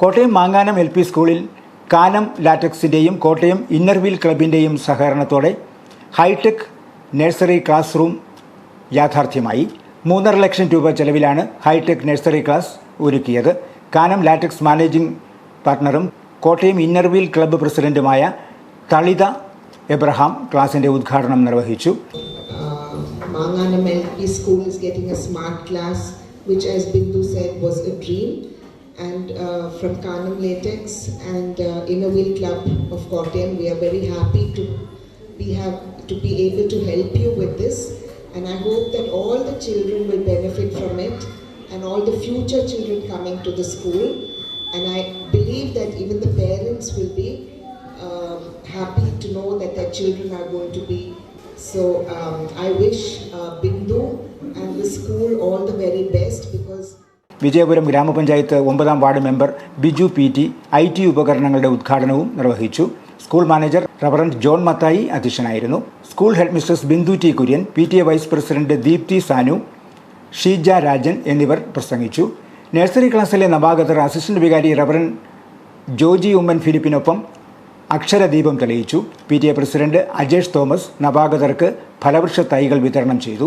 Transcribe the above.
Kottayam മാങ്ങാനം L P സ്കൂളിൽ കാനം ലാറ്റക്സിന്റെയും Kottayam Inner Wheel ക്ലബിന്റെയും സഹകരണത്തോടെ ഹൈടെക് നഴ്സറി ക്ലാസ് റൂം യാഥാർത്ഥ്യമായി. മൂന്നര ലക്ഷം രൂപ ചെലവിലാണ് ഹൈടെക് നഴ്സറി ക്ലാസ് ഒരുക്കിയത്. കാനം ലാറ്റക്സ് മാനേജിംഗ് പാർട്ണറും കോട്ടയം ഇന്നർവീൽ ക്ലബ്ബ് പ്രസിഡന്റുമായ തളിത എബ്രഹാം ക്ലാസിന്റെ ഉദ്ഘാടനം നിർവഹിച്ചു. Uh. And uh, from Kanam Latex and uh, Inner Wheel Club of Kottayam, we are very happy to be have to be able to help you with this. And I hope that all the children will benefit from it, and all the future children coming to the school. And I believe that even the parents will be um, happy to know that their children are going to be. So um, I wish uh, Bindu and the school all the very best. Vijayapuram grama panchayat ഒമ്പതാം ward member Biju P T I T ഉപകരണങ്ങളുടെ ഉദ്ഘാടനവും നിർവഹിച്ചു. School manager reverend John Mathai അധ്യക്ഷനായിരുന്നു. School head mistress Bindu T Kurian P T A vice president Deepthi Sanu Sheeja Rajan എന്നിവർ പ്രസംഗിച്ചു. Nursery ക്ലാസ്സിലെ നവാഗതർ assistant വികാരി റവറൻ ജോജി ഉമ്മൻ ഫിലിപ്പിനൊപ്പം അക്ഷരദീപം തെളിയിച്ചു. P T A president Ajesh Thomas നവാഗതർക്ക് ഫലവൃക്ഷ തൈകൾ വിതരണം ചെയ്തു.